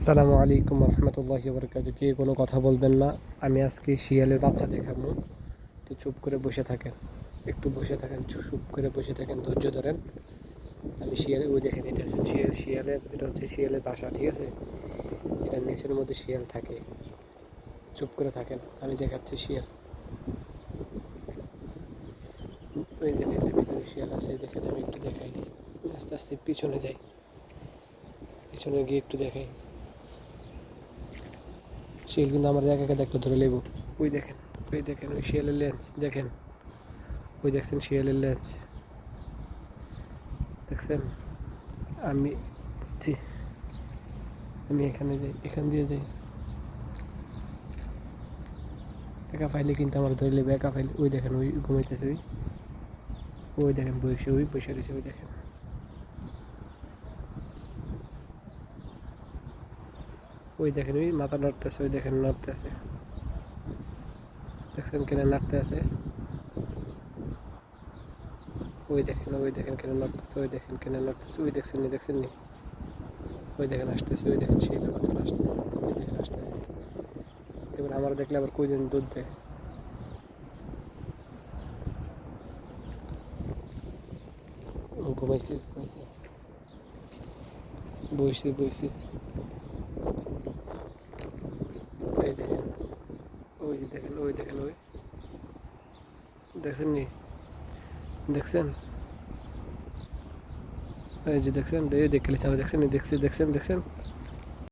আসসালামু আলাইকুম রহমতুল্লাহ বরকাত কে কোনো কথা বলবেন না, আমি আজকে শিয়ালের বাচ্চা দেখাবো। তো চুপ করে বসে থাকেন, একটু বসে থাকেন, চুপ করে বসে থাকেন, ধৈর্য ধরেন। আমি শিয়াল ওই দেখেন, এটা হচ্ছে শিয়াল, শিয়ালের, এটা হচ্ছে শিয়ালের বাসা, ঠিক আছে? এটার নিচের মধ্যে শিয়াল থাকে। চুপ করে থাকেন, আমি দেখাচ্ছি শিয়াল। ওই যে এটার ভিতরে শিয়াল আছে দেখেন, আমি একটু দেখাই আস্তে আস্তে পিছনে যাই। পিছনে গিয়ে একটু দেখাই। শিয়াল কিন্তু আমার একা একা দেখলে ধরে লেব। ওই দেখেন ওই দেখেন, ওই শিয়ালের লেন্স দেখেন। ওই দেখছেন শিয়ালের লেন্স দেখছেন? আমি জি আমি এখানে যাই, এখান দিয়ে যাই। একা ফাইলে কিন্তু আমার ধরে লেবে, একা ফাইলে ওই দেখেন, ওই ঘুমাইতেছে, ওই। ওই দেখেন বসে ওই বসে রয়েছে, ওই দেখেন। ওই দেখেন, ওই মাথা নড়তেছে, ওই দেখেন নড়তেছে। দেখছেন কেন নাড়তে আছে? ওই দেখেন ওই দেখেন কেন নড়তেছে, ওই দেখেন কেন নড়তেছে, ওই দেখছেন নি দেখছেন নি? ওই দেখেন আসতেছে, ওই দেখেন শিলা বাচ্চারা আসতেছে, ওই দেখেন আসতেছে। এবার আমার দেখলে আবার কই দিন দুধ দেয়। ঘুমাইছে ঘুমাইছে। বইছে বইছে। এই দেখেন ওই যে দেখেন ওই দেখেন ওই দেখছেন নি দেখছেন এই যে দেখছেন এই দেখে লিছে দেখছেন নি দেখছি দেখছেন দেখছেন